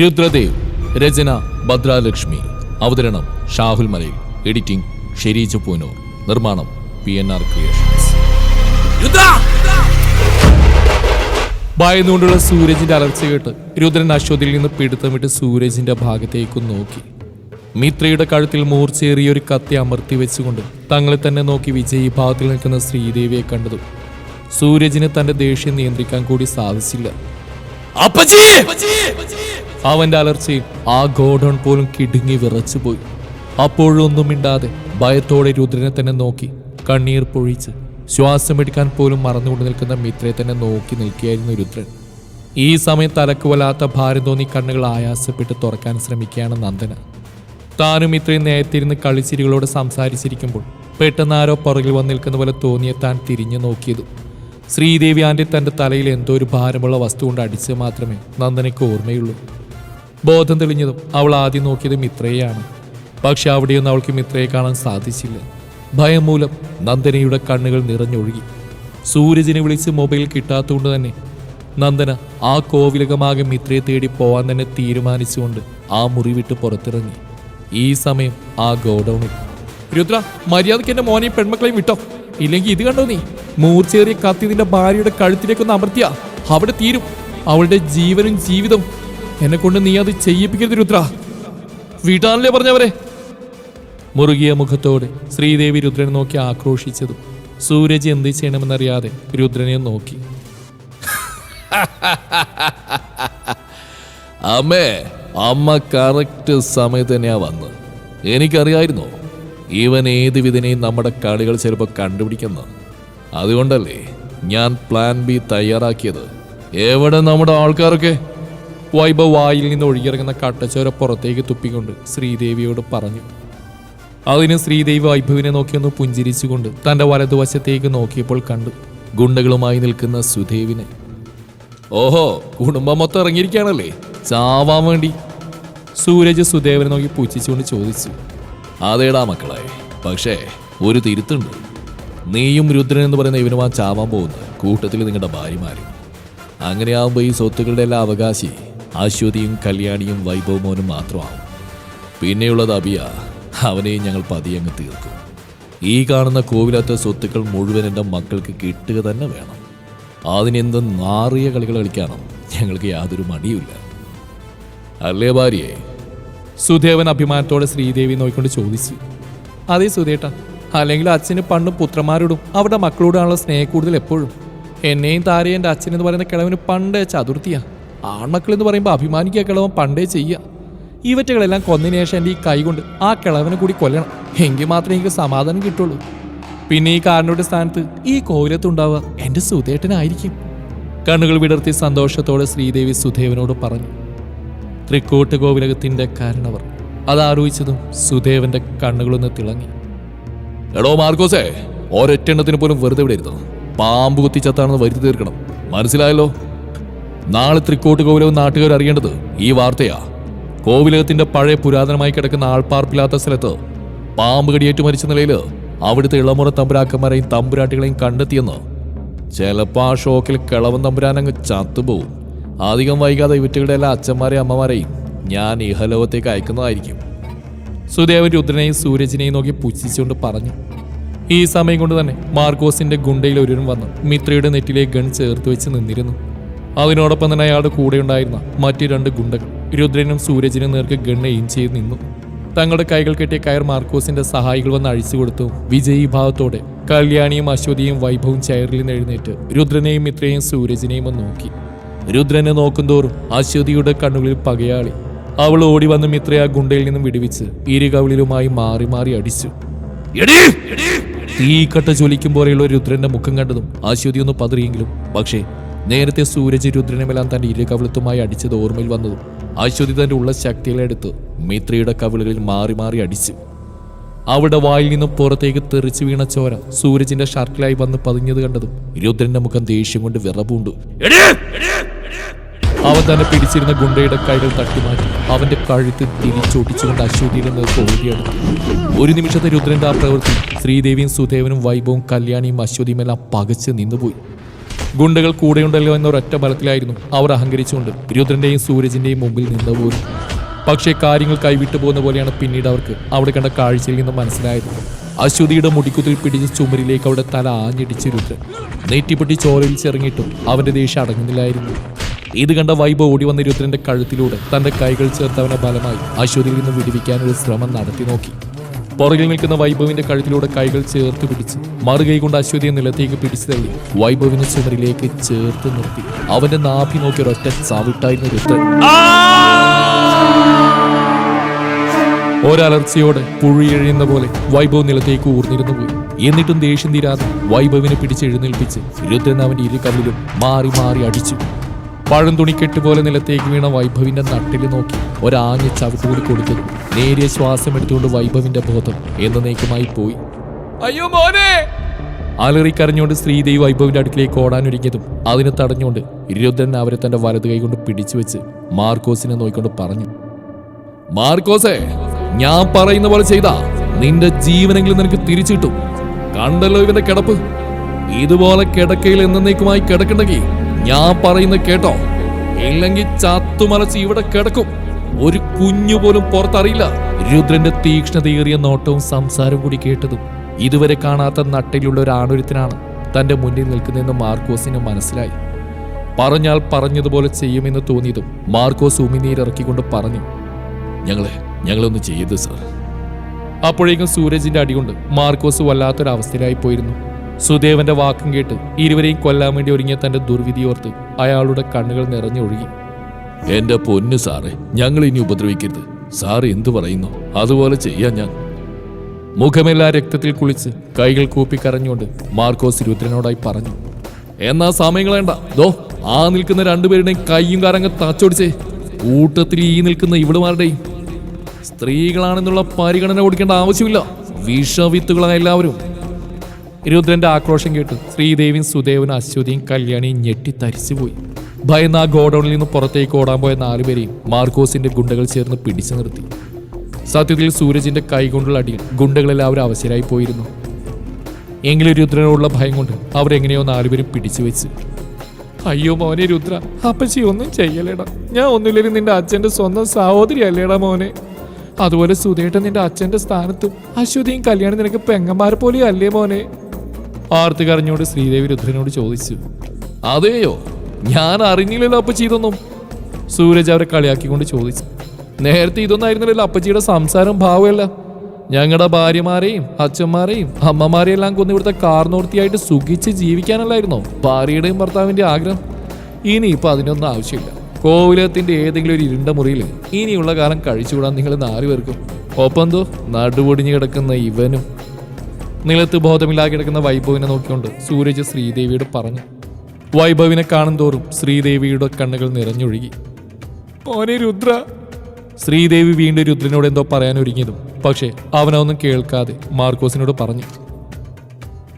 രുദ്രദേവ് രചന ഭദ്രാലക്ഷ്മി. അവതരണം ഷാഹുൽ മലയിൽ. എഡിറ്റിംഗ് ഷെരീജ് പൂനൂർ. നിർമ്മാണം P N R creations. ഭയന്നുകൊണ്ടുള്ള സൂരജിന്റെ അലർച്ച കേട്ട് രുദ്രൻ അശ്വതിയിൽ നിന്ന് പിടുത്തമിട്ട് സൂരജിന്റെ ഭാഗത്തേക്ക് നോക്കി. മിത്രയുടെ കഴുത്തിൽ മൂർച്ചേറിയ ഒരു കത്തി അമർത്തി വെച്ചുകൊണ്ട് തങ്ങളെ തന്നെ നോക്കി വിജയ് ഭാഗത്തിൽ നിൽക്കുന്ന ശ്രീദേവിയെ കണ്ടതും സൂരജിന് തന്റെ ദേഷ്യം നിയന്ത്രിക്കാൻ കൂടി സാധിച്ചില്ല. അവന്റെ അലർച്ചയിൽ ആ ഗോഡൺ പോലും കിടുങ്ങി വിറച്ചുപോയി. അപ്പോഴൊന്നും മിണ്ടാതെ ഭയത്തോടെ രുദ്രനെ തന്നെ നോക്കി കണ്ണീർ പൊഴിച്ച് ശ്വാസമെടുക്കാൻ പോലും മറന്നുകൊണ്ട് നിൽക്കുന്ന മിത്രയെ തന്നെ നോക്കി നിൽക്കുകയായിരുന്നു രുദ്രൻ. ഈ സമയം തലക്ക് വല്ലാത്ത ഭാരം തോന്നി കണ്ണുകൾ ആയാസപ്പെട്ട് തുറക്കാൻ ശ്രമിക്കുകയാണ് നന്ദന. താനും ഇത്രയും നേരത്തിരുന്ന് കളിച്ചിരികളോട് സംസാരിച്ചിരിക്കുമ്പോൾ പെട്ടെന്ന് ആരോ പുറകിൽ വന്ന് നിൽക്കുന്ന പോലെ തോന്നിയ താൻ തിരിഞ്ഞു നോക്കിയതും. ശ്രീദേവി ആന്റെ തന്റെ തലയിൽ എന്തോ ഒരു ഭാരമുള്ള വസ്തു കൊണ്ട് അടിച്ച് മാത്രമേ നന്ദനയ്ക്ക് ഓർമ്മയുള്ളൂ. ബോധം തെളിഞ്ഞതും അവൾ ആദ്യം നോക്കിയത് മിത്രയെയാണ് പക്ഷെ അവിടെയൊന്നും അവൾക്ക് മിത്രയെ കാണാൻ സാധിച്ചില്ല. ഭയം മൂലം നന്ദനയുടെ കണ്ണുകൾ നിറഞ്ഞൊഴുകി. സൂരജിനെ വിളിച്ച് മൊബൈൽ കിട്ടാത്തതുകൊണ്ട് തന്നെ നന്ദന ആ കോവിലകമാകെ മിത്രയെ തേടി പോവാൻ തന്നെ തീരുമാനിച്ചുകൊണ്ട് ആ മുറി വിട്ട് പുറത്തിറങ്ങി. ഈ സമയം ആ ഗോഡൌണിൽ. രുദ്ര മര്യാദയ്ക്ക് എന്റെ മോനെ പെൺമക്കളെയും വിട്ടോ? ഇല്ലെങ്കിൽ ഇത് കണ്ടോ നീ? മൂർച്ചേറിയ കത്തി നിന്റെ ഭാര്യയുടെ കഴുത്തിലേക്കൊന്ന് അമർത്തിയ. അവിടെ തീരും. അവളുടെ ജീവനും ജീവിതവും എന്നെ കൊണ്ട് നീ അത് ചെയ്യിപ്പിക്കരുത് രുദ്ര. വീട്ടാനല്ലേ പറഞ്ഞവരെ? മുറുകിയ മുഖത്തോടെ ശ്രീദേവി രുദ്രനെ നോക്കി ആക്രോശിച്ചതും സൂരജ് എന്ത് ചെയ്യണമെന്നറിയാതെ രുദ്രനെ നോക്കി. അമ്മേ അമ്മ കറക്റ്റ് സമയത്ത് തന്നെയാ വന്നത്. എനിക്കറിയായിരുന്നു? ഇവൻ ഏത് വിധനെയും നമ്മുടെ കളികൾ ചിലപ്പോൾ കണ്ടുപിടിക്കുന്ന. അതുകൊണ്ടല്ലേ ഞാൻ പ്ലാൻ ബി തയ്യാറാക്കിയത്. എവിടെ നമ്മുടെ ആൾക്കാരൊക്കെ? വൈഭവ് വായിൽ നിന്ന് ഒഴുകിയിറങ്ങുന്ന കട്ടച്ചോര പുറത്തേക്ക് തുപ്പിക്കൊണ്ട് ശ്രീദേവിയോട് പറഞ്ഞു. അതിന് ശ്രീദേവി വൈഭവിനെ നോക്കിയൊന്ന് പുഞ്ചിരിച്ചുകൊണ്ട് തന്റെ വലതുവശത്തേക്ക് നോക്കിയപ്പോൾ കണ്ടു ഗുണ്ടകളുമായി നിൽക്കുന്ന സുദേവിനെ. ഓഹോ കുടുംബം മൊത്തം ഇറങ്ങിയിരിക്കുകയാണല്ലേ? ചാവാൻ വേണ്ടി. സൂരജ് സുദേവനെ നോക്കി പുച്ഛിച്ചുകൊണ്ട് ചോദിച്ചു. അതേടാ മക്കളെ പക്ഷേ ഒരു തിരുത്തുണ്ട്. നീയും രുദ്രൻ എന്ന് പറയുന്ന ഇവനുമാ ചാവാൻ പോകുന്ന കൂട്ടത്തിൽ നിങ്ങളുടെ ഭാര്യമാരും. അങ്ങനെയാവുമ്പോൾ ഈ സ്വത്തുക്കളുടെ എല്ലാ അവകാശി. അശ്വതിയും കല്യാണിയും വൈഭവമോനും മാത്രമാവും. പിന്നെയുള്ളത് അബിയ അവനെയും ഞങ്ങൾ പതിയങ്ങ് തീർക്കും. ഈ കാണുന്ന കോവിലത്തെ സ്വത്തുക്കൾ മുഴുവൻ എന്റെ മക്കൾക്ക് കിട്ടുക തന്നെ വേണം. അതിനെന്ത് നാറിയ കളികൾ കളിക്കാനോ ഞങ്ങൾക്ക് യാതൊരു മടിയുമില്ല. അല്ലേ ഭാര്യയെ സുദേവൻ അഭിമാനത്തോടെ ശ്രീദേവി നോക്കിക്കൊണ്ട് ചോദിച്ചു. അതെ സുധേട്ട അല്ലെങ്കിൽ അച്ഛന് പണ്ടും പുത്രന്മാരോടും അവരുടെ മക്കളോടാണുള്ള സ്നേഹം കൂടുതൽ എപ്പോഴും. എന്നെയും താരയും എന്റെ അച്ഛൻ എന്ന് പറയുന്ന കിളവിന് പണ്ടേ ചതുർത്ഥിയാ. ആൺമക്കൾ എന്ന് പറയുമ്പോൾ അഭിമാനിക്കുക കിളവൻ പണ്ടേ ചെയ്യുക ഇവറ്റകളെല്ലാം കൊന്നതിന് ശേഷം എന്റെ ഈ കൈ കൊണ്ട് ആ കിളവനെ കൂടി കൊല്ലണം. എങ്കിൽ മാത്രമേ എനിക്ക് സമാധാനം കിട്ടുള്ളൂ. പിന്നെ ഈ കാരണയുടെ സ്ഥാനത്ത് ഈ കോവിലത്തുണ്ടാവുക എന്റെ സുധേട്ടനായിരിക്കും. കണ്ണുകൾ വിടർത്തി സന്തോഷത്തോടെ ശ്രീദേവി സുധേവനോട് പറഞ്ഞു. തൃക്കോട്ട് കോവിലകത്തിന്റെ കാരണവർ. അതാലോചിച്ചതും സുദേവന്റെ കണ്ണുകളൊന്ന് തിളങ്ങി. എടോ മാർക്കോസേ ഒരൊറ്റെണ്ണത്തിന് പോലും വെറുതെ വിടരുത് പാമ്പ് കുത്തിച്ചത്താണെന്ന് വരുത്തി തീർക്കണം. മനസ്സിലായല്ലോ? നാളെ തൃക്കോട്ട് കോവിലകം നാട്ടുകാർ അറിയേണ്ടത് ഈ വാർത്തയാ. കോവിലകത്തിന്റെ പഴയ പുരാതനമായി കിടക്കുന്ന ആൾപ്പാർപ്പില്ലാത്ത സ്ഥലത്ത് പാമ്പ് കടിയേറ്റ് മരിച്ച നിലയിൽ അവിടുത്തെ ഇളമുറ തമ്പുരാക്കന്മാരെയും തമ്പുരാട്ടികളെയും കണ്ടെത്തിയെന്ന് ചിലപ്പോൾ ആ ഷോക്കിൽ കിളവൻ തമ്പുരാൻ അങ്ങ് ചത്തുപോകും അധികം വൈകാതെ ഇവറ്റുകളുടെ എല്ലാ അച്ഛന്മാരെയും അമ്മമാരെയും ഞാൻ ഇഹലോകത്തേക്ക് അയക്കുന്നതായിരിക്കും. സുദേവൻ രുദ്രനെയും സൂരജിനെയും നോക്കി പുച്ഛിച്ചുകൊണ്ട് പറഞ്ഞു. ഈ സമയം കൊണ്ട് തന്നെ മാർക്കോസിന്റെ ഗുണ്ടയിൽ ഒരുവൻ വന്നു മിത്രയുടെ നെറ്റിലെ ഗൺ ചേർത്ത് വെച്ച് നിന്നിരുന്നു. അതിനോടൊപ്പം തന്നെ അയാളുടെ കൂടെയുണ്ടായിരുന്ന മറ്റു രണ്ട് ഗുണ്ടകൾ. രുദ്രനും സൂരജിനും നേർക്ക് ഗണ്ണയും ചെയ്ത് നിന്നു. തങ്ങളുടെ കൈകൾ കെട്ടിയ കയർ മാർക്കോസിന്റെ സഹായികൾ വന്ന് അഴിച്ചു കൊടുത്തു. വിജയീ ഭാവത്തോടെ കല്യാണിയും അശ്വതിയും വൈഭവും ചെയറിൽ നിന്ന് എഴുന്നേറ്റ് രുദ്രനെയും മിത്രയും സൂരജിനെയും ഒന്ന് നോക്കി. രുദ്രനെ നോക്കുന്തോറും അശ്വതിയുടെ കണ്ണുകളിൽ പകയാളി. അവൾ ഓടി വന്ന് മിത്രയെ ആ ഗുണ്ടയിൽ നിന്നും വിടുവിച്ച് ഇരുകവിളിലുമായി മാറി മാറി അടിച്ചു. തീക്കട്ട ജ്വലിക്കും പോലെയുള്ള രുദ്രന്റെ മുഖം കണ്ടതും അശ്വതി ഒന്ന് പതറിയെങ്കിലും പക്ഷേ നേരത്തെ സൂരജ് രുദ്രനുമെല്ലാം തന്റെ ഇരു കവിളത്തുമായി അടിച്ചത് ഓർമ്മയിൽ വന്നതും അശ്വതി തന്റെ ഉള്ള ശക്തികളെടുത്ത് മിത്രയുടെ കവിളുകളിൽ മാറി മാറി അടിച്ചു. അവിടെ വായിൽ നിന്നും പുറത്തേക്ക് തെറിച്ചു വീണ ചോര സൂരജിന്റെ ഷർട്ടിലായി വന്ന് പതിഞ്ഞത് കണ്ടതും രുദ്രന്റെ മുഖം ദേഷ്യം കൊണ്ട് വിറപൂണ്ടു. അവൻ തന്നെ പിടിച്ചിരുന്ന ഗുണ്ടയുടെ കൈകൾ തട്ടിമാറ്റി അവന്റെ കഴുത്ത് തിരിച്ചൊടിച്ചുകൊണ്ട് അശ്വതിയുടെ നേർക്ക് ഓടിയെടുത്തു ഒരു നിമിഷത്തെ രുദ്രന്റെ ആ പ്രവൃത്തി ശ്രീദേവിയും സുദേവനും വൈഭവും കല്യാണിയും അശ്വതിയുമെല്ലാം പകച്ച് നിന്നുപോയി. ഗുണ്ടകൾ കൂടെയുണ്ടല്ലോ എന്ന ഒരൊറ്റ ബലത്തിലായിരുന്നു അവർ അഹങ്കരിച്ചുകൊണ്ട് രുദ്രന്റെയും സൂരജിന്റെയും മുമ്പിൽ നിന്ന് പോലും പക്ഷേ കാര്യങ്ങൾ കൈവിട്ടു പോകുന്ന പോലെയാണ് പിന്നീട് അവർക്ക് അവിടെ കണ്ട കാഴ്ചയിൽ നിന്ന് മനസ്സിലായത്. അശ്വതിയുടെ മുടിക്കുത്തിൽ പിടിച്ച് ചുമരിലേക്ക് അവിടെ തല ആഞ്ഞിടിച്ച് രുദ്രൻ. നെറ്റിപ്പൊട്ടി ചോരയിൽ ചെറങ്ങിയിട്ടും അവന്റെ ദേഷ്യം അടങ്ങുന്നില്ലായിരുന്നു. ഇത് കണ്ട വൈബ് ഓടി വന്ന രുദ്രന്റെ കഴുത്തിലൂടെ തന്റെ കൈകൾ ചേർത്ത് ബലമായി അശ്വതിയിൽ നിന്ന് വിടിവിക്കാനൊരു ശ്രമം നടത്തി നോക്കി. പുറകിൽ നിൽക്കുന്ന വൈഭവിന്റെ കഴുത്തിലൂടെ കൈകൾ ചേർത്ത് പിടിച്ച് മറുകൈ കൊണ്ട് അശ്വതിയെ നിലത്തേക്ക് പിടിച്ചു തള്ളി. വൈഭവിനെ ചുമരിലേക്ക് ചേർത്ത് നിർത്തി. അവന്റെ നാഭി നോക്കി ഒരൊറ്റ ചവിട്ടായിരുന്നു രുദ്രൻ ഒരലർച്ചയോടെ പുഴിയെഴിയുന്ന പോലെ വൈഭവ് നിലത്തേക്ക് ഊർന്നിരുന്നു പോയി. എന്നിട്ടും ദേഷ്യം തീരാതെ വൈഭവിനെ പിടിച്ച് എഴുന്നേൽപ്പിച്ച് രുദ്രൻ അവന്റെ ഇരു കല്ലിലും മാറി മാറി അടിച്ചു. പഴം തുണിക്കെട്ട് പോലെ നിലത്തേക്ക് വീണ വൈഭവിന്റെ നട്ടിൽ നോക്കി ഒരാഞ്ഞ ചവിട്ടുകൂടി കൊടുത്തത് നേരിയ ശ്വാസം എടുത്തുകൊണ്ട് വൈഭവിന്റെ ബോധം എന്നേക്കുമായി പോയി. അയ്യോ മോനെ! അലറിക്കരഞ്ഞുകൊണ്ട് ശ്രീദേവി വൈഭവിന്റെ അടുക്കിലേക്ക് ഓടാനൊരുങ്ങിയതും അതിനെ തടഞ്ഞുകൊണ്ട് രുദ്രൻ അവരെ തന്റെ വലത് കൈകൊണ്ട് പിടിച്ചു വെച്ച് മാർക്കോസിനെ നോക്കിക്കൊണ്ട് പറഞ്ഞു. മാർക്കോസേ ഞാൻ പറയുന്ന പോലെ ചെയ്താ. നിന്റെ ജീവനെങ്കിലും നിനക്ക് തിരിച്ചു കിട്ടും കണ്ടല്ലോ ഇവന്റെ കിടപ്പ്. ഇതുപോലെ കിടക്കയിൽ എന്നേക്കുമായി കിടക്കണ്ടെങ്കിൽ ഞാൻ പറയുന്ന കേട്ടോ. ഇല്ലെങ്കിൽ ചത്തുമലച്ച് ഇവിടെ കിടക്കും. ഒരു കുഞ്ഞു പോലും പുറത്തറിയില്ല. രുദ്രന്റെ തീക്ഷ്ണതയേറിയ നോട്ടവും സംസാരവും കൂടി കേട്ടതും ഇതുവരെ കാണാത്ത നട്ടിലുള്ള ഒരു ആണൊരുത്തിനാണ് തന്റെ മുന്നിൽ നിൽക്കുന്നതെന്ന് മാർക്കോസിന് മനസ്സിലായി. പറഞ്ഞാൽ പറഞ്ഞതുപോലെ ചെയ്യുമെന്ന് തോന്നിയതും മാർക്കോസ് ഉമിനീരിറക്കിക്കൊണ്ട് പറഞ്ഞു ഞങ്ങളെ ഞങ്ങളൊന്ന് ചെയ്യരുത് സാർ. അപ്പോഴേക്കും സൂരജിന്റെ അടികൊണ്ട് മാർക്കോസ് വല്ലാത്തൊരവസ്ഥയിലായി പോയിരുന്നു. സുദേവന്റെ വാക്കും കേട്ട് ഇരുവരെയും കൊല്ലാൻ വേണ്ടി ഒരുങ്ങിയ തന്റെ ദുർവിധിയോർത്ത് അയാളുടെ കണ്ണുകൾ നിറഞ്ഞൊഴുകി. എന്റെ പൊന്നു സാറേ ഞങ്ങൾ ഇനി ഉപദ്രവിക്കരുത്. സാർ എന്തു പറയുന്നു? അതുപോലെ ചെയ്യാൻ ഞാൻ. മുഖമെല്ലാം രക്തത്തിൽ കുളിച്ച് കൈകൾ കൂപ്പി കരഞ്ഞുകൊണ്ട് മാർക്കോസ് രുദ്രനോടായി പറഞ്ഞു എന്നാ സമയം കളയണ്ട ദോ ആ നിൽക്കുന്ന രണ്ടുപേരുടെയും കൈയും കാരങ്ങ് തച്ചോടിച്ചേ. കൂട്ടത്തിൽ ഈ നിൽക്കുന്ന ഇവിടുമാരുടെയും സ്ത്രീകളാണെന്നുള്ള പരിഗണന കൊടുക്കേണ്ട ആവശ്യമില്ല. വിഷവിത്തുകളായ എല്ലാവരും രുദ്രന്റെ ആക്രോശം കേട്ട് ശ്രീദേവിയും സുദേവനും അശ്വതിയും കല്യാണിയും ഞെട്ടിത്തരിച്ചുപോയി ഭയന്ന് ആ ഗോഡൌണിൽ നിന്ന് പുറത്തേക്ക് ഓടാൻ പോയ നാലുപേരെയും മാർക്കോസിന്റെ ഗുണ്ടകൾ ചേർന്ന് പിടിച്ചു നിർത്തി. സത്യത്തിൽ സൂരജിന്റെ കൈകൊണ്ടുള്ള അടിയിൽ ഗുണ്ടകളെല്ലാവരും അവശരായി പോയിരുന്നു. എങ്കിലും രുദ്രനോടുള്ള ഭയം കൊണ്ട് അവരെങ്ങനെയോ നാലുപേരും പിടിച്ചു വെച്ച്. അയ്യോ മോനെ രുദ്ര അപ്പച്ചി ഒന്നും ചെയ്യലേടാ. ഞാൻ ഒന്നുമില്ലെങ്കിൽ നിന്റെ അച്ഛന്റെ സ്വന്തം സഹോദരി അല്ലേടാ മോനെ. അതുപോലെ സുധേട്ടൻ നിന്റെ അച്ഛന്റെ സ്ഥാനത്തും അശ്വതിയും കല്യാണം നിനക്ക് പെങ്ങന്മാരെ പോലെയും അല്ലേ മോനെ. ആർത്ത് കരഞ്ഞോട് ശ്രീദേവി രുദ്രനോട് ചോദിച്ചു അതെയോ? ഞാൻ അറിഞ്ഞില്ലല്ലോ അപ്പച്ചി ഇതൊന്നും. സൂരജ് അവരെ കളിയാക്കിക്കൊണ്ട് ചോദിച്ചു നേരത്തെ ഇതൊന്നായിരുന്നില്ലല്ലോ അപ്പച്ചിയുടെ സംസാരം ഭാവമല്ല. ഞങ്ങളുടെ ഭാര്യമാരെയും അച്ഛന്മാരെയും അമ്മമാരെയും എല്ലാം കൊന്ന് ഇവിടുത്തെ കാർന്നോർത്തിയായിട്ട് സുഖിച്ച് ജീവിക്കാനല്ലായിരുന്നു? ഭാര്യയുടെയും ഭർത്താവിന്റെ ആഗ്രഹം. ഇനി ഇപ്പൊ അതിനൊന്നും ആവശ്യമില്ല. കോവിലത്തിന്റെ ഏതെങ്കിലും ഒരു ഇരുണ്ട മുറിയിൽ ഇനിയുള്ള കാലം കഴിച്ചുകൂടാൻ നിങ്ങൾ നാല് പേർക്കും ഒപ്പം എന്തോ നടുപൊടിഞ്ഞു കിടക്കുന്ന ഇവനും നിലത്ത് ബോധമില്ലാതെ കിടക്കുന്ന വൈഭവിനെ നോക്കിക്കൊണ്ട് സൂരജ് ശ്രീദേവിയോട് പറഞ്ഞു വൈഭവിനെ കാണും തോറും ശ്രീദേവിയുടെ കണ്ണുകൾ നിറഞ്ഞൊഴുകി. ഓനെ രുദ്ര. ശ്രീദേവി വീണ്ടും രുദ്രനോട് എന്തോ പറയാൻ ഒരുങ്ങിയതും പക്ഷേ അവനൊന്നും കേൾക്കാതെ മാർക്കോസിനോട് പറഞ്ഞു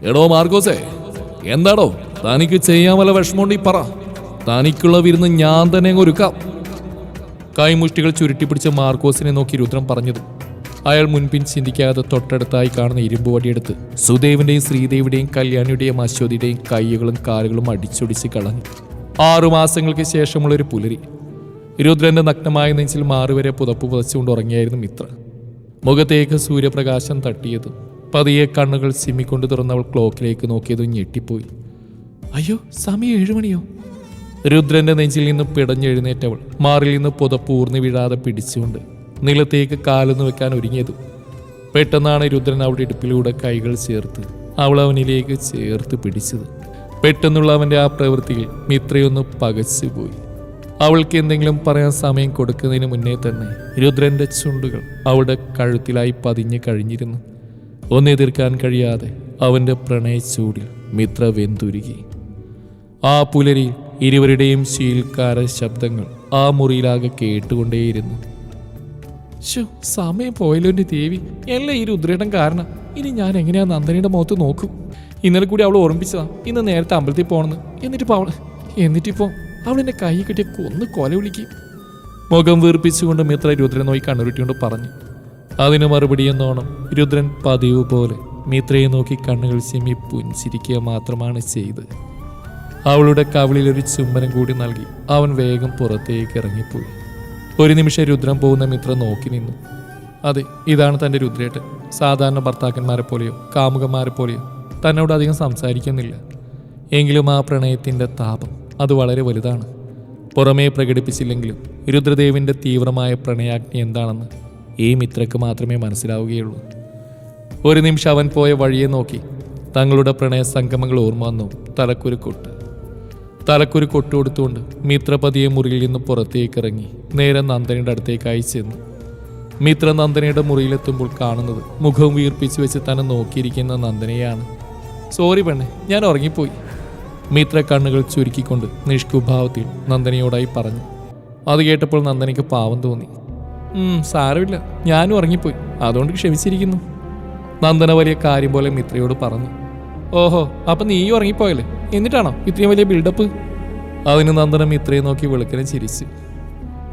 എടോ മാർക്കോസേ എന്താടോ? തനിക്ക് ചെയ്യാൻ വല്ല വിഷമമുണ്ട് പറ. തനിക്കുള്ള വിരുന്ന് ഞാൻ തന്നെ ഒരുക്കാം. കൈമുഷ്ടികൾ ചുരുട്ടിപ്പിടിച്ച മാർക്കോസിനെ നോക്കി രുദ്രൻ പറഞ്ഞതും അയാൾ മുൻപിൻ ചിന്തിക്കാതെ തൊട്ടടുത്തായി കാണുന്ന ഇരുമ്പ് വടിയെടുത്ത് സുദേവിന്റെയും ശ്രീദേവിയുടെയും കല്യാണിയുടെയും അശ്വതിയുടെയും കൈകളും കാലുകളും അടിച്ചൊടിച്ച് കളഞ്ഞു. ആറു മാസങ്ങൾക്ക് ശേഷമുള്ള ഒരു പുലരി. രുദ്രന്റെ നഗ്നമായ നെഞ്ചിൽ മാറുവരെ പുതപ്പ് പുതച്ചുകൊണ്ട് ഉറങ്ങിയായിരുന്നു മിത്ര. മുഖത്തേക്ക് സൂര്യപ്രകാശം തട്ടിയതും. പതിയെ കണ്ണുകൾ ചിമ്മിക്കൊണ്ട് തുറന്നവൾ ക്ലോക്കിലേക്ക് നോക്കിയതും ഞെട്ടിപ്പോയി. അയ്യോ സമയം ഏഴുമണിയോ രുദ്രന്റെ നെഞ്ചിൽ നിന്ന് പിടഞ്ഞെഴുന്നേറ്റവൾ മാറിൽ നിന്ന് പുതപ്പ് ഊർന്നു വീഴാതെ പിടിച്ചുകൊണ്ട് നിലത്തേക്ക് കാലെന്ന് വെക്കാൻ ഒരുങ്ങിയതും. പെട്ടെന്നാണ് രുദ്രൻ അവളുടെ ഇടുപ്പിലൂടെ കൈകൾ ചേർത്ത് അവൾ അവനിലേക്ക് ചേർത്ത് പിടിച്ചത്. പെട്ടെന്നുള്ള അവന്റെ ആ പ്രവൃത്തിയിൽ മിത്രയൊന്ന് പകച്ചുപോയി അവൾക്ക് എന്തെങ്കിലും പറയാൻ സമയം കൊടുക്കുന്നതിന് മുന്നേ തന്നെ രുദ്രന്റെ ചുണ്ടുകൾ അവളുടെ കഴുത്തിലായി പതിഞ്ഞു കഴിഞ്ഞിരുന്നു. ഒന്നെതിർക്കാൻ കഴിയാതെ അവന്റെ പ്രണയച്ചൂടിൽ മിത്ര വെന്തുരുകി. ആ പുലരി ഇരുവരുടെയും ശീൽക്കാര ശബ്ദങ്ങൾ ആ മുറിയിലാകെ കേട്ടുകൊണ്ടേയിരുന്നു. ശോ സമയം പോയല്ലോ എന്റെ ദേവി. എല്ലാം ഈ രുദ്രയുടെ കാരണം. ഇനി ഞാൻ എങ്ങനെയാ നന്ദനയുടെ മുഖത്ത് നോക്കും? ഇന്നലെ കൂടി അവൾ ഓർമ്മിച്ചതാ ഇന്ന് നേരത്തെ അമ്പലത്തിൽ പോകണമെന്ന് എന്നിട്ടിപ്പോ അവൾ എന്നിട്ടിപ്പോ അവൾ എന്റെ കൈ കിട്ടിയ കൊന്ന് കൊല വിളിക്കും. മുഖം വീർപ്പിച്ചുകൊണ്ട് മിത്ര രുദ്രൻ നോക്കി കണ്ണുരുട്ടിക്കൊണ്ട് പറഞ്ഞു. അതിന് മറുപടി എന്നോണം രുദ്രൻ പതിവ് പോലെ മിത്രയെ നോക്കി കണ്ണുകൾ ചെമ്മി പുഞ്ചിരിക്കുക മാത്രമാണ് ചെയ്തത് അവളുടെ കവിളിൽ ഒരു ചുംബനം കൂടി നൽകി അവൻ വേഗം പുറത്തേക്ക് ഇറങ്ങിപ്പോയി. ഒരു നിമിഷം രുദ്രം പോകുന്ന മിത്ര നോക്കി നിന്നു. അതെ ഇതാണ് തന്റെ രുദ്രേട്ട് സാധാരണ ഭർത്താക്കന്മാരെ പോലെയോ കാമുകന്മാരെ പോലെയോ തന്നോട് അധികം സംസാരിക്കുന്നില്ല. എങ്കിലും ആ പ്രണയത്തിന്റെ താപം അത് വളരെ വലുതാണ്. പുറമേ പ്രകടിപ്പിച്ചില്ലെങ്കിലും രുദ്രദേവിന്റെ തീവ്രമായ പ്രണയാഗ്നി എന്താണെന്ന് ഈ മിത്രക്ക് മാത്രമേ മനസ്സിലാവുകയുള്ളൂ. ഒരു നിമിഷം അവൻ പോയ വഴിയെ നോക്കി തങ്ങളുടെ പ്രണയ സംഗമങ്ങൾ ഓർമ്മ വന്നു തലക്കുരു കൊട്ട്. തലക്കുരു കൊട്ടുകൊടുത്തുകൊണ്ട് മിത്രപതിയെ മുറിയിൽ നിന്ന് പുറത്തേക്ക് ഇറങ്ങി നേരെ നന്ദനയുടെ അടുത്തേക്കായി ചെന്നു. മിത്ര നന്ദനയുടെ മുറിയിലെത്തുമ്പോൾ കാണുന്നത് മുഖം വീർപ്പിച്ച് വെച്ച് തന്നെ നോക്കിയിരിക്കുന്ന നന്ദനയാണ് സോറി പെണ്ണെ ഞാൻ ഉറങ്ങിപ്പോയി. മിത്ര കണ്ണുകൾ ചുരുക്കിക്കൊണ്ട് നിഷ്കുഭാവത്തിൽ നന്ദനയോടായി പറഞ്ഞു. അത് കേട്ടപ്പോൾ നന്ദനയ്ക്ക് പാവം തോന്നി. "ഉം, സാരമില്ല ഞാനും ഉറങ്ങിപ്പോയി. അതുകൊണ്ട് ക്ഷമിച്ചിരിക്കുന്നു. നന്ദന വലിയ കാര്യം പോലെ മിത്രയോട് പറഞ്ഞു. ഓഹോ അപ്പൊ നീ ഉറങ്ങിപ്പോയല്ലേ? എന്നിട്ടാണോ ഇത്രയും വലിയ ബിൽഡപ്പ് അതിന് നന്ദനം ഇത്രയും നോക്കി വെളുക്കനെ ചിരിച്ച്.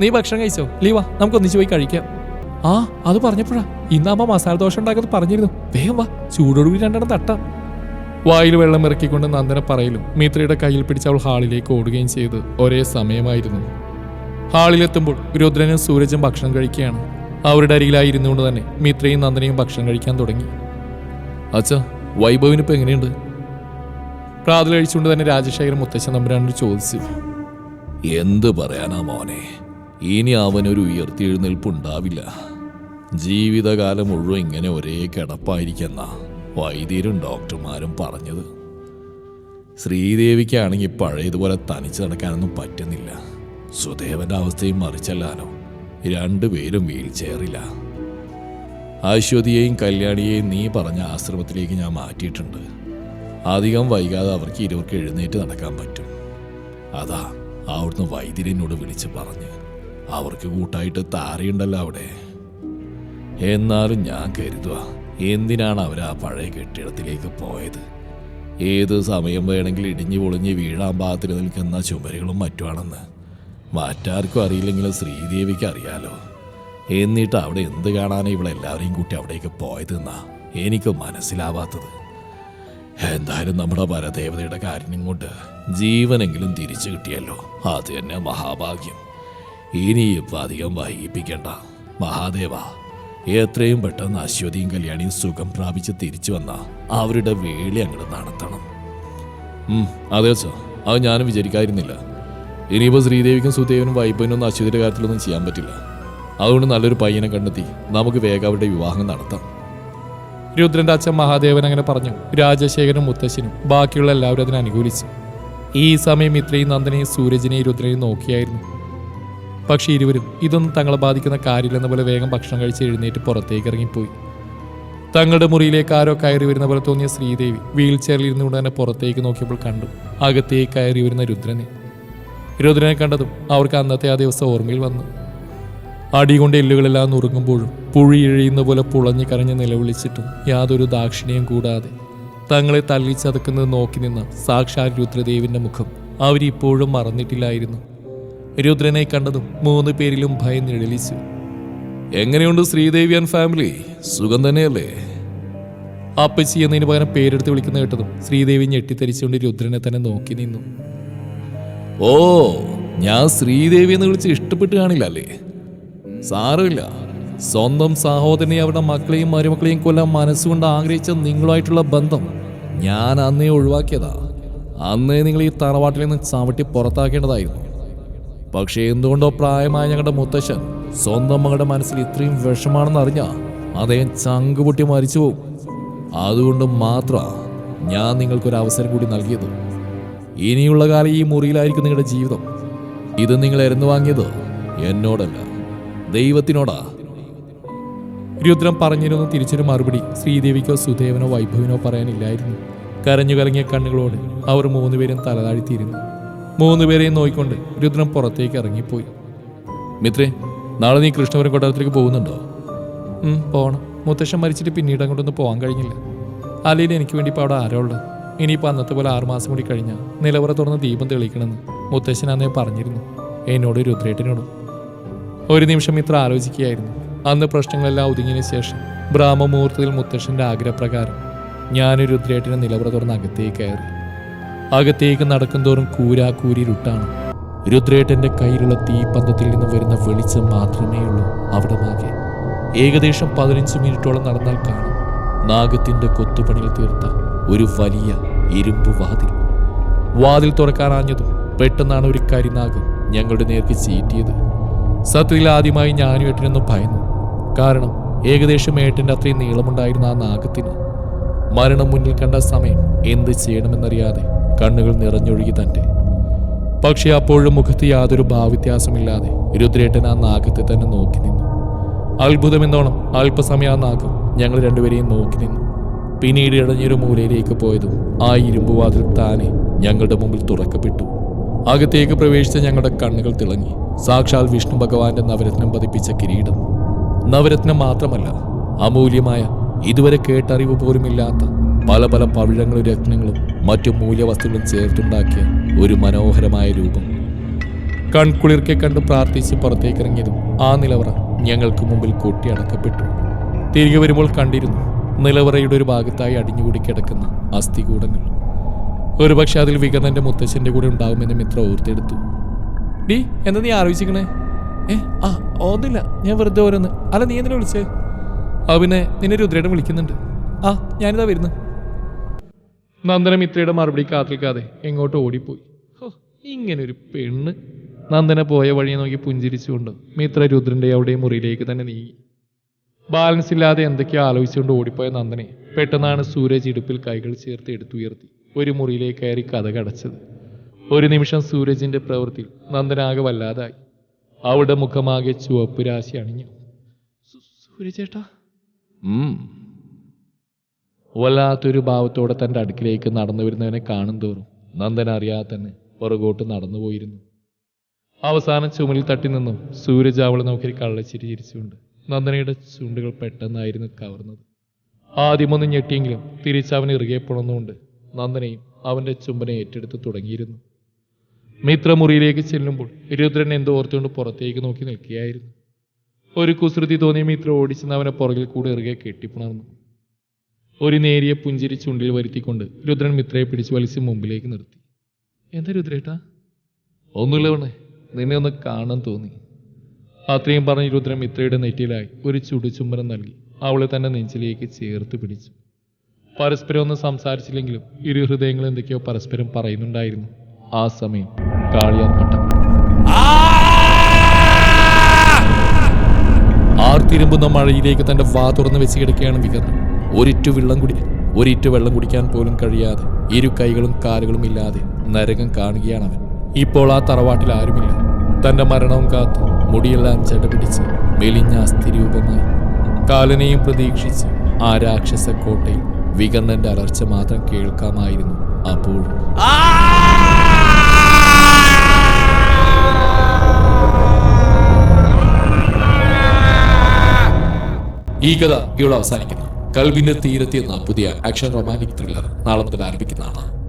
നീ ഭക്ഷണം കഴിച്ചോ? ലീവാ നമുക്ക് ഒന്നിച്ചു പോയി കഴിക്കാം. ആ അത് പറഞ്ഞപ്പോഴാ. ഇന്ന് അമ്മ മസാല ദോശ ഉണ്ടാക്കുന്നത് പറഞ്ഞിരുന്നു. വേഗം വാ ചൂടോടുകൂടി രണ്ടെണ്ണം തട്ടാം. വായിൽ വെള്ളം ഇറക്കിക്കൊണ്ട് നന്ദന പറയലും മിത്രയുടെ കയ്യിൽ പിടിച്ച് അവൾ ഹാളിലേക്ക് ഓടുകയും ചെയ്ത് ഒരേ സമയമായിരുന്നു. ഹാളിലെത്തുമ്പോൾ രുദ്രനും സൂരജും ഭക്ഷണം കഴിക്കുകയാണ്. അവരുടെ അരികിലായി ഇരുന്നുകൊണ്ട് തന്നെ മിത്രയും നന്ദനയും ഭക്ഷണം കഴിക്കാൻ തുടങ്ങി. അച്ഛാ വൈഭവിനിപ്പോ എങ്ങനെയുണ്ട്? പ്രാതൽ കഴിച്ചുകൊണ്ട് തന്നെ രാജശേഖരൻ മുത്തശ്ശൻ തമ്പുരാനോട് ചോദിച്ചു. എന്ത് പറയാനാ മോനെ? ഇനി അവനൊരു ഉയർത്തെഴുന്നേൽപ്പുണ്ടാവില്ല ജീവിതകാലം മുഴുവൻ ഇങ്ങനെ ഒരേ കിടപ്പായിരിക്കെന്ന വൈദ്യരും ഡോക്ടർമാരും പറഞ്ഞത്. ശ്രീദേവിക്കാണെങ്കിൽ പഴയതുപോലെ തനിച്ച് നടക്കാനൊന്നും പറ്റുന്നില്ല. സുദേവന്റെ അവസ്ഥയും മറിച്ചല്ലാനോ. രണ്ടുപേരും വീൽ ചെയറില്ല അശ്വതിയെയും കല്യാണിയെയും നീ പറഞ്ഞ ആശ്രമത്തിലേക്ക് ഞാൻ മാറ്റിയിട്ടുണ്ട്. അധികം വൈകാതെ അവർക്ക് ഇരുവർക്ക് എഴുന്നേറ്റ് നടക്കാൻ പറ്റും. അതാ അവിടുന്ന് വൈദ്യരനോട് വിളിച്ച് പറഞ്ഞ്. അവർക്ക് കൂട്ടായിട്ട് താരയുണ്ടല്ലോ അവിടെ. എന്നാലും ഞാൻ കരുതുക എന്തിനാണ് അവർ ആ പഴയ കെട്ടിടത്തിലേക്ക് പോയത്? ഏത് സമയം വേണമെങ്കിൽ ഇടിഞ്ഞു പൊളിഞ്ഞ് വീഴാൻ പാകത്തിൽ നിൽക്കുന്ന ചുമരുകളും മറ്റുമാണെന്ന്. മറ്റാർക്കും അറിയില്ലെങ്കിലും ശ്രീദേവിക്ക് അറിയാലോ. എന്നിട്ട് അവിടെ എന്ത് കാണാനാണ് ഇവിടെ എല്ലാവരെയും കൂട്ടി അവിടേക്ക് പോയതെന്നാ എനിക്ക് മനസ്സിലാവാത്തത്. എന്തായാലും നമ്മുടെ പരദേവതയുടെ കാര്യം കൊണ്ട് ജീവനെങ്കിലും തിരിച്ചു കിട്ടിയല്ലോ. അത് തന്നെ മഹാഭാഗ്യം. ഇനിയിപ്പോൾ അധികം വൈകിപ്പിക്കണ്ട. മഹാദേവ എത്രയും പെട്ടെന്ന് അശ്വതിയും കല്യാണിയും സുഖം പ്രാപിച്ച് തിരിച്ചു വന്ന അവരുടെ വേളി അങ്ങോട്ട് നടത്തണം. അതെ സോ അത് ഞാനും വിചാരിക്കാതിരുന്നില്ല. ഇനിയിപ്പോൾ ശ്രീദേവിക്കും സുദേവനും വൈഭവനും ഒന്നും അശ്വതിയുടെ കാര്യത്തിലൊന്നും ചെയ്യാൻ പറ്റില്ല. അതുകൊണ്ട് നല്ലൊരു പയ്യനെ കണ്ടെത്തി നമുക്ക് വേഗം അവരുടെ വിവാഹം നടത്താം. രുദ്രന്റെ അച്ഛൻ മഹാദേവൻ അങ്ങനെ പറഞ്ഞു. രാജശേഖരനും മുത്തശ്ശനും ബാക്കിയുള്ള എല്ലാവരും അതിനെ അനുകൂലിച്ചു. ഈ സമയം ഇത്രയും നന്ദനെയും സൂരജിനെയും രുദ്രനെയും നോക്കിയായിരുന്നു. പക്ഷേ ഇരുവരും ഇതൊന്നും തങ്ങളെ ബാധിക്കുന്ന കാര്യമില്ലെന്ന പോലെ വേഗം ഭക്ഷണം കഴിച്ച് എഴുന്നേറ്റ് പുറത്തേക്ക് ഇറങ്ങിപ്പോയി. തങ്ങളുടെ മുറിയിലേക്ക് ആരോ കയറി വരുന്ന പോലെ തോന്നിയ ശ്രീദേവി വീൽ ചെയറിൽ ഇരുന്നുകൊണ്ട് തന്നെ പുറത്തേക്ക് നോക്കിയപ്പോൾ കണ്ടു. അകത്തേക്ക് കയറി വരുന്ന രുദ്രനെ. രുദ്രനെ കണ്ടതും അവർക്ക് അന്നത്തെ ആ ദിവസം ഓർമ്മയിൽ വന്നു. അടികൊണ്ട് എല്ലുകളെല്ലാം നുറുങ്ങുമ്പോഴും പുഴി ഇഴയുന്ന പോലെ പുളഞ്ഞു കരഞ്ഞ് നിലവിളിച്ചിട്ടും യാതൊരു ദാക്ഷിണ്യം കൂടാതെ തങ്ങളെ തല്ലിച്ചതക്കുന്നത് നോക്കി നിന്ന സാക്ഷാൽ രുദ്രദേവിന്റെ മുഖം അവരിപ്പോഴും മറന്നിട്ടില്ലായിരുന്നു. രുദ്രനെ കണ്ടതും മൂന്ന് പേരിലും ഭയം നിഴലിച്ചു. എങ്ങനെയുണ്ട് ശ്രീദേവി ആൻഡ് ഫാമിലി സുഖം തന്നെയല്ലേ? അപ്പച്ചി എന്നതിന് പകരം പേരെടുത്ത് വിളിക്കുന്ന കേട്ടതും ശ്രീദേവി ഞെട്ടിത്തരിച്ചുകൊണ്ട് രുദ്രനെ തന്നെ നോക്കി നിന്നു. ഓ ഞാൻ ശ്രീദേവി എന്ന് വിളിച്ച് ഇഷ്ടപ്പെട്ട് കാണില്ല അല്ലേ? സാരമില്ല. സ്വന്തം സഹോദരനെ അവരുടെ മക്കളെയും മരുമക്കളെയും കൊല്ലാൻ മനസ്സുകൊണ്ട് ആഗ്രഹിച്ച നിങ്ങളുമായിട്ടുള്ള ബന്ധം ഞാൻ അന്നേ ഒഴിവാക്കിയതാ. അന്നേ നിങ്ങൾ ഈ തറവാട്ടിൽ നിന്ന് ചവിട്ടി പുറത്താക്കേണ്ടതായിരുന്നു. പക്ഷേ എന്തുകൊണ്ടോ പ്രായമായ ഞങ്ങളുടെ മുത്തശ്ശൻ സ്വന്തം മകളുടെ മനസ്സിൽ ഇത്രയും വിഷമാണെന്ന് അറിഞ്ഞ അദ്ദേഹം ചങ്കുപൊട്ടി മരിച്ചു പോകും അതുകൊണ്ട് മാത്രമാണ് ഞാൻ നിങ്ങൾക്കൊരു അവസരം കൂടി നൽകിയത്. ഇനിയുള്ള കാലം ഈ മുറിയിലായിരിക്കും നിങ്ങളുടെ ജീവിതം. ഇത് നിങ്ങൾ എരന്നു വാങ്ങിയത് എന്നോടല്ല. ദൈവത്തിനോടാ. രുദ്രം പറഞ്ഞിരുന്നു തിരിച്ചൊരു മറുപടി. ശ്രീദേവിക്കോ സുദേവനോ വൈഭവിനോ പറയാനില്ലായിരുന്നു. കരഞ്ഞു കലങ്ങിയ കണ്ണുകളോട് അവർ മൂന്നുപേരും തലതാഴ്ത്തിയിരുന്നു. മൂന്നുപേരെയും നോയിക്കൊണ്ട് രുദ്രം പുറത്തേക്ക് ഇറങ്ങിപ്പോയി. മിത്രേ നാളെ നീ കൃഷ്ണപുരം കൊട്ടാരത്തിലേക്ക് പോകുന്നുണ്ടോ? പോണം. മുത്തശ്ശൻ മരിച്ചിട്ട് പിന്നീട് അങ്ങോട്ടൊന്നും പോകാൻ കഴിഞ്ഞില്ല. അല്ലെങ്കിൽ എനിക്ക് വേണ്ടി ഇപ്പോൾ അവിടെ ആരോ ഉള്ളത് ഇനിയിപ്പോൾ അന്നത്തെ പോലെ ആറുമാസം കൂടി കഴിഞ്ഞാൽ നിലവറ തുറന്ന് ദീപം തെളിയിക്കണമെന്ന് മുത്തശ്ശൻ അന്നേ പറഞ്ഞിരുന്നു. എന്നോട് രുദ്രേട്ടനോടും. ഒരു നിമിഷം ഇത്ര ആലോചിക്കുകയായിരുന്നു. അന്ന് പ്രശ്നങ്ങളെല്ലാം ഒതുങ്ങിയ ശേഷം ബ്രാഹ്മമുഹൂർത്തത്തിൽ മുത്തശ്ശന്റെ ആഗ്രഹപ്രകാരം ഞാനൊരു രുദ്രേട്ടനെ നിലവറ തുറന്ന് അകത്തേക്ക് കയറി. അകത്തേക്ക് നടക്കുന്തോറും കൂരാ കൂരിരുട്ടാണ് രുദ്രേട്ടന്റെ കയ്യിലുള്ള തീപ്പന്തത്തിൽ നിന്ന് വരുന്ന വെളിച്ചം മാത്രമേ ഉള്ളൂ അവിടെ മാകെ. ഏകദേശം പതിനഞ്ച് മിനിറ്റോളം നടന്നാൽ കാണാം. നാഗത്തിന്റെ കൊത്തുപണിയിൽ തീർത്ത ഒരു വലിയ ഇരുമ്പ് വാതിൽ. വാതിൽ തുറക്കാനാഞ്ഞതും പെട്ടെന്നാണ് ഒരു കരിനാഗം ഞങ്ങളുടെ നേർക്ക് ചീറ്റിയത്. സത്യത്തിൽ ആദ്യമായി ഞാനും ഏട്ടനൊന്ന് ഭയന്നു. കാരണം ഏകദേശം ഏട്ടന്റെ അത്രയും നീളമുണ്ടായിരുന്ന ആ നാഗത്തിന് മരണം മുന്നിൽ കണ്ട സമയം എന്ത് ചെയ്യണമെന്നറിയാതെ കണ്ണുകൾ നിറഞ്ഞൊഴുകി തന്റെ പക്ഷെ അപ്പോഴും മുഖത്ത് യാതൊരു ഭാവവ്യത്യാസമില്ലാതെ രുദ്രേട്ടൻ ആ നാഗത്തെ തന്നെ നോക്കി നിന്നു. അത്ഭുതമെന്നോണം അല്പസമയം ആ നാഗം ഞങ്ങൾ രണ്ടുപേരെയും നോക്കി നിന്നു. പിന്നീട് ഇടഞ്ഞൊരു മൂലയിലേക്ക് പോയതും ആ ഇരുമ്പുവാതിൽ താനെ ഞങ്ങളുടെ മുമ്പിൽ തുറക്കപ്പെട്ടു. അകത്തേക്ക് പ്രവേശിച്ച ഞങ്ങളുടെ കണ്ണുകൾ തിളങ്ങി. സാക്ഷാൽ വിഷ്ണു ഭഗവാന്റെ നവരത്നം പതിപ്പിച്ച കിരീടം. നവരത്നം മാത്രമല്ല അമൂല്യമായ ഇതുവരെ കേട്ടറിവ് പോലുമില്ലാത്ത പല പല പവിഴങ്ങളും രത്നങ്ങളും മറ്റു മൂല്യവസ്തുക്കളും ചേർത്തുണ്ടാക്കിയ ഒരു മനോഹരമായ രൂപം. കൺകുളിർക്കെ കണ്ട് പ്രാർത്ഥിച്ച് പുറത്തേക്കിറങ്ങിയതും ആ നിലവറ ഞങ്ങൾക്ക് മുമ്പിൽ കൊട്ടിയടക്കപ്പെട്ടു. തിരികെ വരുമ്പോൾ കണ്ടിരുന്നു നിലവറയുടെ ഒരു ഭാഗത്തായി അടിഞ്ഞുകൂടി കിടക്കുന്ന അസ്ഥികൂടങ്ങൾ. ഒരുപക്ഷെ അതിൽ വികതന്റെ മുത്തശ്ശന്റെ കൂടെ ഉണ്ടാകുമെന്ന് മിത്ര ഓർത്തെടുത്തു. ഡി എന്താ നീ ആലോചിക്കണേ? ഏ ആ ഒന്നില്ല ഞാൻ വെറുതെ ഓരോന്ന്. അല്ല നീ എന്തിനാ വിളിച്ചേ? ആ പിന്നെ നിന്നെ രുദ്രയുടെ വിളിക്കുന്നുണ്ട്. ആ ഞാനിതാ വരുന്നു. നന്ദന മിത്രയുടെ മറുപടി കാത്തിൽക്കാതെ എങ്ങോട്ട് ഓടിപ്പോയി. ഹോ, ഇങ്ങനൊരു പെണ്ണ്. നന്ദന പോയ വഴിയെ നോക്കി പുഞ്ചിരിച്ചുകൊണ്ട് മിത്ര രുദ്രന്റെ അവിടെ മുറിയിലേക്ക് തന്നെ നീങ്ങി. ബാലൻസ് ഇല്ലാതെ എന്തൊക്കെയോ ആലോചിച്ചുകൊണ്ട് ഓടിപ്പോയ നന്ദനെ പെട്ടെന്നാണ് സൂരജ് ഇടുപ്പിൽ കൈകൾ ചേർത്ത് എടുത്തുയർത്തി. ഒരു മുറിയിലേക്ക് കയറി കഥ കടച്ചത്. ഒരു നിമിഷം സൂരജിന്റെ പ്രവൃത്തിയിൽ നന്ദനാകെ വല്ലാതായി. അവിടെ മുഖമാകെ ചുവപ്പ് രാശി അണിഞ്ഞു. സൂര്യചേട്ടാ. വല്ലാത്തൊരു ഭാവത്തോടെ തന്റെ അടുക്കിലേക്ക് നടന്നു വരുന്നവനെ കാണും തോറും നന്ദൻ അറിയാതെ തന്നെ പുറകോട്ട് നടന്നു പോയിരുന്നു. അവസാനം ചുമലിൽ തട്ടി നിന്നും സൂരജ് അവളെ നോക്കി കള്ളച്ചിരി ചിരിച്ചുകൊണ്ട് നന്ദനയുടെ ചുണ്ടുകൾ പെട്ടെന്നായിരുന്നു കവർന്നത്. ആദ്യമൊന്നും ഞെട്ടിയെങ്കിലും തിരിച്ചവൻ ഇറുകെ പുണർന്നുകൊണ്ട് നന്ദനയും അവന്റെ ചുംബനെ ഏറ്റെടുത്ത് തുടങ്ങിയിരുന്നു. മിത്രമുറിയിലേക്ക് ചെല്ലുമ്പോൾ രുദ്രൻ എന്തോ ഓർത്തുകൊണ്ട് പുറത്തേക്ക് നോക്കി നിൽക്കുകയായിരുന്നു. ഒരു കുസൃതി തോന്നിയ മിത്ര ഓടിച്ചെന്ന് അവനെ പുറകിൽ കൂടെ ഇറുകെ കെട്ടിപ്പുണർന്നു. ഒരു നേരിയ പുഞ്ചിരി ചുണ്ടിൽ വരുത്തിക്കൊണ്ട് രുദ്രൻ മിത്രയെ പിടിച്ചു വലിച്ച് മുമ്പിലേക്ക് നിർത്തി. എന്താ രുദ്രേട്ടാ? ഒന്നുമില്ല വേണേ നിന്നെ ഒന്ന് കാണാൻ തോന്നി. അത്രയും പറഞ്ഞ് രുദ്രൻ മിത്രയുടെ നെറ്റിയിലായി ഒരു ചുടുചുംബനം നൽകി അവളെ തന്നെ നെഞ്ചിലേക്ക് ചേർത്ത് പിടിച്ചു. പരസ്പരം ഒന്നും സംസാരിച്ചില്ലെങ്കിലും ഇരു ഹൃദയങ്ങൾ എന്തൊക്കെയോ പരസ്പരം പറയുന്നുണ്ടായിരുന്നു. ആ സമയം കാളിയാർ മട്ടം ആർത്തിരുമ്പുന്ന മഴയിലേക്ക് തന്റെ വാ തുറന്ന് വെച്ച് കിടക്കുകയാണ് വികർന്ന് ഒരിറ്റു വെള്ളം കുടി ഒരിറ്റു വെള്ളം കുടിക്കാൻ പോലും കഴിയാതെ ഇരു കൈകളും കാലുകളും ഇല്ലാതെ നരകം കാണുകയാണ് അവൻ. ഇപ്പോൾ ആ തറവാട്ടിൽ ആരുമില്ല. തന്റെ മരണവും കാത്ത് മുടിയെല്ലാം ചടപിടിച്ച് മെലിഞ്ഞ അസ്ഥിരൂപമായി കാലനെയും പ്രതീക്ഷിച്ച് ആ രാക്ഷസ കോട്ടയിൽ വികർണന്റെ അലർച്ച മാത്രം കേൾക്കാമായിരുന്നു അപ്പോൾ. ഈ കഥ ഇവിടെ അവസാനിക്കുന്നു. കൽവിന്റെ തീരത്തി എന്ന പുതിയ ആക്ഷൻ റൊമാന്റിക് ത്രില്ലർ നാളെ മുതൽ ആരംഭിക്കുന്നതാണ്.